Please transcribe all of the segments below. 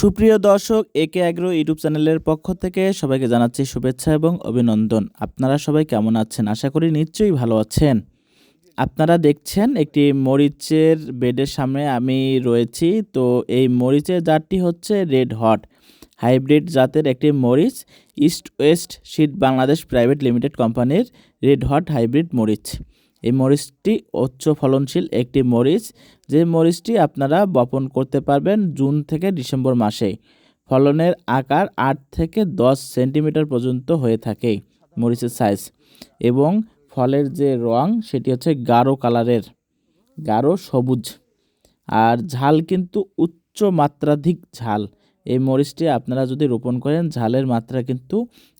সুপ্রিয় দর্শক, একে অ্যাগ্রো ইউটিউব চ্যানেলের পক্ষ থেকে সবাইকে জানাচ্ছি শুভেচ্ছা এবং অভিনন্দন। আপনারা সবাই কেমন আছেন? আশা করি নিশ্চয়ই ভালো আছেন। আপনারা দেখছেন একটি মরিচের বেডের সামনে আমি রয়েছি। তো এই মরিচের জাতটি হচ্ছে রেড হট। হাইব্রিড জাতের একটি মরিচ, East West seed Bangladesh private limited কোম্পানির রেড হট হাইব্রিড মরিচ। এই মরিচটি উচ্চ ফলনশীল একটি মরিচ। যে মরিচটি আপনারা বপন করতে পারবেন জুন থেকে ডিসেম্বর মাসে। ফলনের আকার আট থেকে দশ সেন্টিমিটার পর্যন্ত হয়ে থাকে মরিচের সাইজ। এবং ফলের যে রং, সেটি হচ্ছে গাঢ় কালারের, গাঢ় সবুজ। আর ঝাল কিন্তু উচ্চ মাত্রাধিক ঝাল। এই মরিচটি আপনারা যদি রোপণ করেন, ঝালের মাত্রা কিন্তু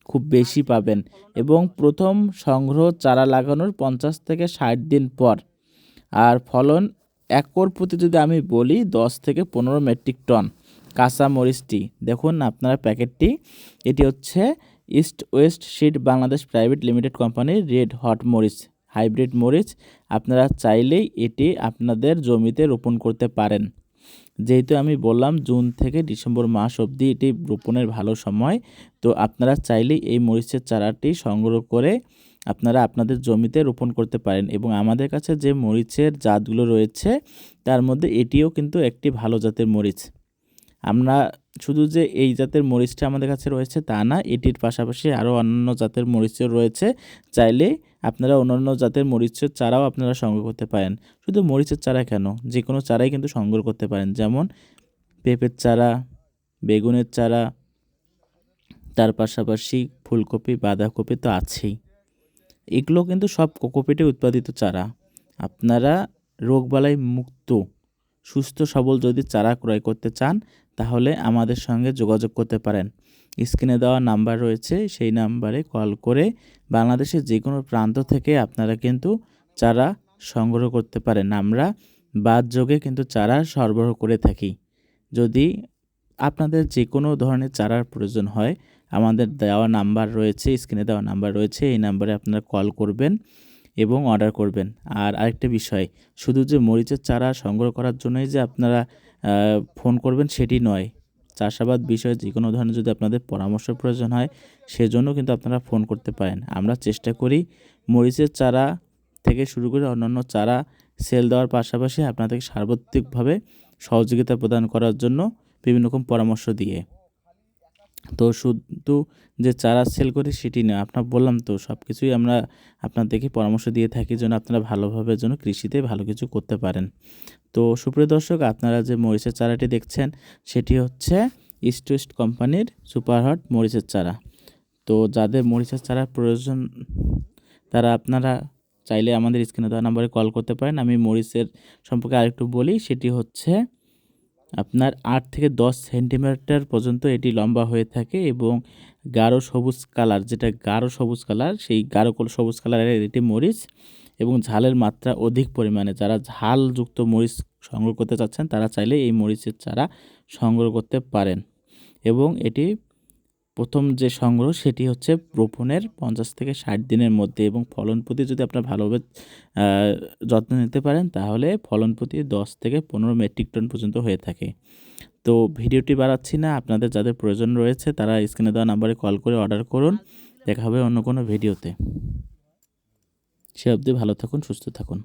খুব বেশি পাবেন এবং প্রথম সংগ্রহ চারা লাগানোর পঞ্চাশ থেকে ষাট দিন পর। আর ফলন একর প্রতি যদি আমি বলি, দশ থেকে পনেরো মেট্রিক টন কাঁচা মরিচটি। দেখুন আপনারা প্যাকেটটি, এটি হচ্ছে East West seed Bangladesh private limited কোম্পানির রেড হট মরিচ, হাইব্রিড মরিচ। আপনারা চাইলেই এটি আপনাদের জমিতে রোপণ করতে পারেন। যেহেতু আমি বললাম জুন থেকে ডিসেম্বর মাস অবধি এটি রোপণের ভালো সময়, তো আপনারা চাইলেই এই মরিচের চারাটি সংগ্রহ করে আপনারা আপনাদের জমিতে রোপণ করতে পারেন এবং আমাদের কাছে যে মরিচের জাতগুলো রয়েছে, তার মধ্যে এটিও কিন্তু একটি ভালো জাতের মরিচ। আমরা শুধু যে এই জাতের মরিচটা আমাদের কাছে রয়েছে তা না, এটির পাশাপাশি আরও অন্যান্য জাতের মরিচও রয়েছে। চাইলে আপনারা অন্যান্য জাতের মরিচের চারাও আপনারা সংগ্রহ করতে পারেন। শুধু মরিচের চারা কেন? যে কোনো চারাই কিন্তু সংগ্রহ করতে পারেন। যেমন পেঁপের চারা, বেগুনের চারা, তার পাশাপাশি ফুলকপি, বাঁধাকপি তো আছেই। এগুলো কিন্তু সব কোকোপিটে উৎপাদিত চারা। আপনারা রোগবালাই মুক্ত সুস্থ, সবল যদি চারা ক্রয় করতে চান, তাহলে আমাদের সঙ্গে যোগাযোগ করতে পারেন। স্ক্রিনে দেওয়া নাম্বার রয়েছে, সেই নাম্বারে কল করে বাংলাদেশের যে কোনো প্রান্ত থেকে আপনারা কিন্তু চারা সংগ্রহ করতে পারেন। আমরা বাদ যোগে কিন্তু চারা সরবরাহ করে থাকি। যদি আপনাদের যে কোনো ধরনের চারার প্রয়োজন হয়, আমাদের দেওয়া নাম্বার রয়েছে, স্ক্রিনে দেওয়া নাম্বার রয়েছে, এই নাম্বারে আপনারা কল করবেন। এবং অর্ডার করবেন। আর আরেকটা বিষয়, শুধু যে মরিচের চারা সংগ্রহ করার জন্যই যে আপনারা ফোন করবেন সেটি নয়। চাষাবাদ বিষয়ে যে কোনো ধরনের যদি আপনাদের পরামর্শ প্রয়োজন হয়, সেজন্য কিন্তু আপনারা ফোন করতে পারেন। আমরা চেষ্টা করি মরিচের চারা থেকে শুরু করে অন্যান্য চারা সেল দেওয়ার পাশাপাশি আপনাদেরকে সার্বত্রিকভাবে সহযোগিতা প্রদান করার জন্য বিভিন্ন রকম পরামর্শ দিয়ে। তো শুধু যে চারা সেল করি সেটি না, আপনার বললাম তো সব কিছুই আমরা আপনাদেরকে পরামর্শ দিয়ে থাকি যেন আপনারা ভালোভাবে যেন কৃষিতে ভালো কিছু করতে পারেন। তো সুপ্রিয় দর্শক, আপনারা যে মরিচের চারাটি দেখছেন, সেটি হচ্ছে ইস্ট ওয়েস্ট কোম্পানির সুপার হট মরিচের চারা। তো যাদের মরিচের চারার প্রয়োজন, তারা আপনারা চাইলে আমাদের স্ক্রিনে দেওয়া নাম্বারে কল করতে পারেন। আমি মরিচের সম্পর্কে আরেকটু বলি, সেটি হচ্ছে আপনার আট থেকে দশ সেন্টিমিটার পর্যন্ত এটি লম্বা হয়ে থাকে এবং গাঢ় সবুজ কালার, যেটা গাঢ় সবুজ কালার, সেই গাঢ় সবুজ কালারের এটি মরিচ এবং ঝালের মাত্রা অধিক পরিমাণে। যারা ঝালযুক্ত মরিচ সংগ্রহ করতে চাচ্ছেন, তারা চাইলে এই মরিচের চারা সংগ্রহ করতে পারেন এবং এটি প্রথম যে সংগ্রহ সেটি হচ্ছে রোপণের পঞ্চাশ থেকে ষাট দিনের মধ্যে এবং ফলন প্রতি যদি আপনার ভালোভাবে যত্ন নিতে পারেন তাহলে ফলন প্রতি দশ থেকে পনেরো মেট্রিক টন পর্যন্ত হয়ে থাকে। তো ভিডিওটি বাড়াচ্ছি না, আপনাদের যাদের প্রয়োজন রয়েছে তারা স্ক্রিনে দেওয়া নাম্বারে কল করে অর্ডার করুন। দেখা হবে অন্য কোনো ভিডিওতে। সে অবধি ভালো থাকুন, সুস্থ থাকুন।